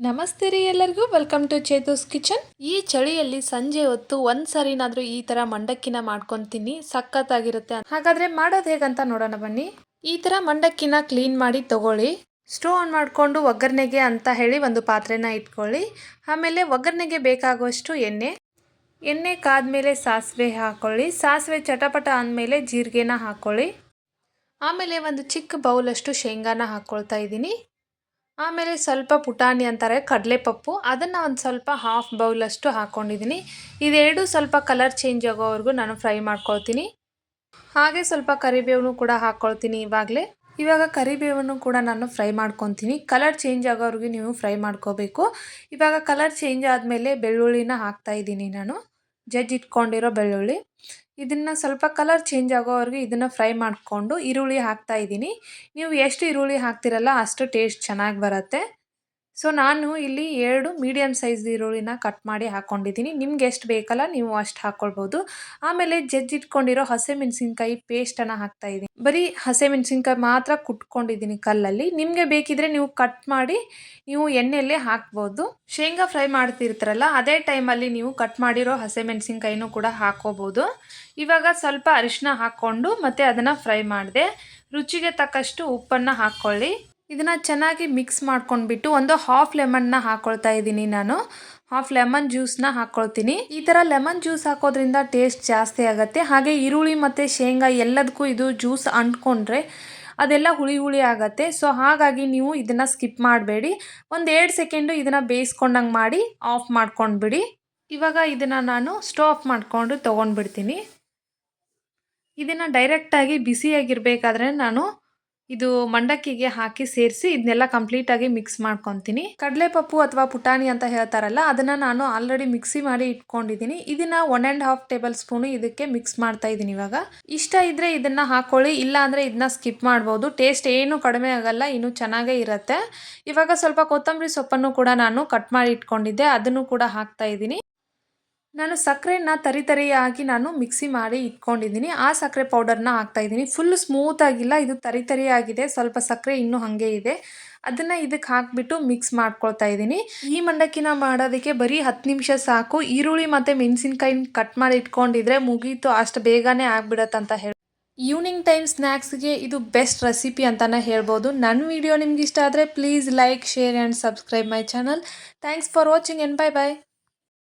ನಮಸ್ತೆ ರೀ ಎಲ್ಲರಿಗೂ. ವೆಲ್ಕಮ್ ಟು ಚೇತೂಸ್ ಕಿಚನ್ ಈ ಚಳಿಯಲ್ಲಿ ಸಂಜೆ ಹೊತ್ತು ಒಂದ್ ಸರಿನಾದ್ರೂ ಈ ತರ ಮಂಡಕ್ಕಿನ ಮಾಡ್ಕೊಂತೀನಿ. ಸಖತ್ತಾಗಿರುತ್ತೆ ಹಾಗಾದ್ರೆ ಮಾಡೋದು ಹೇಗಂತ ನೋಡೋಣ ಬನ್ನಿ. ಈ ತರ ಮಂಡಕ್ಕಿನ ಕ್ಲೀನ್ ಮಾಡಿ ತಗೊಳ್ಳಿ. ಸ್ಟೋವ್ ಆನ್ ಮಾಡಿಕೊಂಡು ಒಗ್ಗರಣೆಗೆ ಅಂತ ಹೇಳಿ ಒಂದು ಪಾತ್ರೆನ ಇಟ್ಕೊಳ್ಳಿ. ಆಮೇಲೆ ಒಗ್ಗರಣೆಗೆ ಬೇಕಾಗುವಷ್ಟು ಎಣ್ಣೆ. ಎಣ್ಣೆ ಕಾದ್ಮೇಲೆ ಸಾಸಿವೆ ಹಾಕೊಳ್ಳಿ. ಸಾಸಿವೆ ಚಟಪಟ ಅಂದಮೇಲೆ ಜೀರಿಗೆನ ಹಾಕೊಳ್ಳಿ. ಆಮೇಲೆ ಒಂದು ಚಿಕ್ಕ ಬೌಲಷ್ಟು ಶೇಂಗಾನ ಹಾಕ್ಕೊಳ್ತಾ ಇದ್ದೀನಿ. ಆಮೇಲೆ ಸ್ವಲ್ಪ ಪುಟಾಣಿ ಅಂತಾರೆ, ಕಡಲೆಪಪ್ಪು. ಅದನ್ನು ಒಂದು ಸ್ವಲ್ಪ ಹಾಫ್ ಬೌಲಷ್ಟು ಹಾಕ್ಕೊಂಡಿದ್ದೀನಿ ಇದೆರಡು ಸ್ವಲ್ಪ ಕಲರ್ ಚೇಂಜ್ ಆಗೋವರೆಗೂ ನಾನು ಫ್ರೈ ಮಾಡ್ಕೊಳ್ತೀನಿ. ಹಾಗೆ ಸ್ವಲ್ಪ ಕರಿಬೇವನ್ನು ಕೂಡ ಹಾಕ್ಕೊಳ್ತೀನಿ ಇವಾಗಲೇ. ಇವಾಗ ಕರಿಬೇವನ್ನು ಕೂಡ ನಾನು ಫ್ರೈ ಮಾಡ್ಕೊತೀನಿ. ಕಲರ್ ಚೇಂಜ್ ಆಗೋವರೆಗೂ ನೀವು ಫ್ರೈ ಮಾಡ್ಕೋಬೇಕು. ಇವಾಗ ಕಲರ್ ಚೇಂಜ್ ಆದಮೇಲೆ ಬೆಳ್ಳುಳ್ಳಿನ ಹಾಕ್ತಾ ಇದ್ದೀನಿ ನಾನು. ಜಜ್ಜಿಟ್ಕೊಂಡಿರೋ ಬೆಳ್ಳುಳ್ಳಿ. ಇದನ್ನು ಸ್ವಲ್ಪ ಕಲರ್ ಚೇಂಜ್ ಆಗೋವರೆಗೂ ಇದನ್ನು ಫ್ರೈ ಮಾಡಿಕೊಂಡು ಈರುಳ್ಳಿ ಹಾಕ್ತಾ ಇದ್ದೀನಿ. ನೀವು ಎಷ್ಟು ಈರುಳ್ಳಿ ಹಾಕ್ತಿರಲ್ಲ ಅಷ್ಟು ಟೇಸ್ಟ್ ಚೆನ್ನಾಗಿ ಬರುತ್ತೆ. ಸೊ ನಾನು ಇಲ್ಲಿ ಎರಡು ಮೀಡಿಯಮ್ ಸೈಜ್ ಈರುಳ್ಳಿನ ಕಟ್ ಮಾಡಿ ಹಾಕ್ಕೊಂಡಿದ್ದೀನಿ ನಿಮ್ಗೆ ಎಷ್ಟು ಬೇಕಲ್ಲ ನೀವು ಅಷ್ಟು ಹಾಕ್ಕೊಳ್ಬೋದು ಆಮೇಲೆ ಜಜ್ಜಿಟ್ಕೊಂಡಿರೋ ಹಸಿಮೆಣಸಿನ್ಕಾಯಿ ಪೇಸ್ಟನ್ನು ಹಾಕ್ತಾ ಇದ್ದೀನಿ. ಬರೀ ಹಸಿಮೆಣಸಿನ್ಕಾಯಿ ಮಾತ್ರ ಕುಟ್ಕೊಂಡಿದ್ದೀನಿ ಕಲ್ಲಲ್ಲಿ. ನಿಮಗೆ ಬೇಕಿದ್ರೆ ನೀವು ಕಟ್ ಮಾಡಿ ನೀವು ಎಣ್ಣೆಯಲ್ಲೇ ಹಾಕ್ಬೋದು. ಶೇಂಗಾ ಫ್ರೈ ಮಾಡ್ತಿರ್ತಾರಲ್ಲ, ಅದೇ ಟೈಮಲ್ಲಿ ನೀವು ಕಟ್ ಮಾಡಿರೋ ಹಸಿಮೆಣಸಿನ್ಕಾಯಿನೂ ಕೂಡ ಹಾಕೋಬೋದು. ಇವಾಗ ಸ್ವಲ್ಪ ಅರಿಶಿನ ಹಾಕ್ಕೊಂಡು ಮತ್ತು ಅದನ್ನು ಫ್ರೈ ಮಾಡಿದೆ, ರುಚಿಗೆ ತಕ್ಕಷ್ಟು ಉಪ್ಪನ್ನು ಹಾಕ್ಕೊಳ್ಳಿ ಇದನ್ನು ಚೆನ್ನಾಗಿ ಮಿಕ್ಸ್ ಮಾಡ್ಕೊಂಡ್ಬಿಟ್ಟು ಒಂದು ಹಾಫ್ ಲೆಮನ್ನ ಹಾಕ್ಕೊಳ್ತಾ ಇದ್ದೀನಿ ನಾನು. ಹಾಫ್ ಲೆಮನ್ ಜ್ಯೂಸ್ನ ಹಾಕ್ಕೊಳ್ತೀನಿ ಈ ಥರ ಲೆಮನ್ ಜ್ಯೂಸ್ ಹಾಕೋದ್ರಿಂದ ಟೇಸ್ಟ್ ಜಾಸ್ತಿ ಆಗುತ್ತೆ. ಹಾಗೆ ಈರುಳ್ಳಿ ಮತ್ತು ಶೇಂಗಾ ಎಲ್ಲದಕ್ಕೂ ಇದು ಜ್ಯೂಸ್ ಅಂಟ್ಕೊಂಡ್ರೆ ಅದೆಲ್ಲ ಹುಳಿ ಹುಳಿ ಆಗುತ್ತೆ. ಸೊ ಹಾಗಾಗಿ ನೀವು ಇದನ್ನು ಸ್ಕಿಪ್ ಮಾಡಬೇಡಿ. ಒಂದು ಎರಡು ಸೆಕೆಂಡು ಇದನ್ನು ಬೇಯಿಸ್ಕೊಂಡಂಗೆ ಮಾಡಿ ಆಫ್ ಮಾಡ್ಕೊಂಡ್ಬಿಡಿ. ಇವಾಗ ಇದನ್ನು ನಾನು ಸ್ಟೋ ಆಫ್ ಮಾಡಿಕೊಂಡು ತೊಗೊಂಡ್ಬಿಡ್ತೀನಿ. ಇದನ್ನು ಡೈರೆಕ್ಟಾಗಿ ಬಿಸಿಯಾಗಿರಬೇಕಾದ್ರೆ ನಾನು ಇದು ಮಂಡಕ್ಕಿಗೆ ಹಾಕಿ ಸೇರಿಸಿ ಇದನ್ನೆಲ್ಲ ಕಂಪ್ಲೀಟ್ ಆಗಿ ಮಿಕ್ಸ್ ಮಾಡ್ಕೊತೀನಿ. ಕಡಲೆಪಪ್ಪು ಅಥವಾ ಪುಟಾಣಿ ಅಂತ ಹೇಳ್ತಾರಲ್ಲ, ಅದನ್ನ ನಾನು ಆಲ್ರೆಡಿ ಮಿಕ್ಸಿ ಮಾಡಿ ಇಟ್ಕೊಂಡಿದ್ದೀನಿ. ಇದನ್ನ one and half tablespoon ಇದಕ್ಕೆ ಮಿಕ್ಸ್ ಮಾಡ್ತಾ ಇದ್ದೀನಿ ಇವಾಗ. ಇಷ್ಟ ಇದ್ರೆ ಇದನ್ನ ಹಾಕೊಳ್ಳಿ, ಇಲ್ಲ ಅಂದ್ರೆ ಇದನ್ನ ಸ್ಕಿಪ್ ಮಾಡ್ಬೋದು. ಟೇಸ್ಟ್ ಏನು ಕಡಿಮೆ ಆಗಲ್ಲ, ಇನ್ನು ಚೆನ್ನಾಗೇ ಇರುತ್ತೆ. ಇವಾಗ ಸ್ವಲ್ಪ ಕೊತ್ತಂಬರಿ ಸೊಪ್ಪನ್ನು ಕೂಡ ನಾನು ಕಟ್ ಮಾಡಿ ಇಟ್ಕೊಂಡಿದ್ದೆ, ಅದನ್ನು ಕೂಡ ಹಾಕ್ತಾ ಇದ್ದೀನಿ. ನಾನು ಸಕ್ಕರೆನ ತರಿತರಿಯಾಗಿ ನಾನು ಮಿಕ್ಸಿ ಮಾಡಿ ಇಟ್ಕೊಂಡಿದ್ದೀನಿ. ಆ ಸಕ್ಕರೆ ಪೌಡರ್ನ ಹಾಕ್ತಾ ಇದ್ದೀನಿ. ಫುಲ್ ಸ್ಮೂತ್ ಆಗಿಲ್ಲ, ಇದು ತರಿ ತರಿಯಾಗಿದೆ. ಸ್ವಲ್ಪ ಸಕ್ಕರೆ ಇನ್ನೂ ಹಾಗೆ ಇದೆ. ಅದನ್ನು ಇದಕ್ಕೆ ಹಾಕಿಬಿಟ್ಟು ಮಿಕ್ಸ್ ಮಾಡ್ಕೊಳ್ತಾ ಇದ್ದೀನಿ. ಈ ಮಂಡಕ್ಕಿನ ಮಾಡೋದಕ್ಕೆ ಬರೀ ಹತ್ತು ನಿಮಿಷ ಸಾಕು. ಈರುಳ್ಳಿ ಮತ್ತು ಮೆಣಸಿನ್ಕಾಯಿ ಕಟ್ ಮಾಡಿ ಇಟ್ಕೊಂಡಿದ್ರೆ ಮುಗೀತು. ಅಷ್ಟು ಬೇಗನೆ ಆಗ್ಬಿಡತ್ತಂತ ಹೇಳಿ. ಈವ್ನಿಂಗ್ ಟೈಮ್ ಸ್ನ್ಯಾಕ್ಸ್ಗೆ ಇದು ಬೆಸ್ಟ್ ರೆಸಿಪಿ ಅಂತಲೇ ಹೇಳ್ಬೋದು. ನನ್ನ ವಿಡಿಯೋ ನಿಮ್ಗೆ ಇಷ್ಟ ಆದರೆ please like, share and subscribe my channel. Thanks for watching and bye bye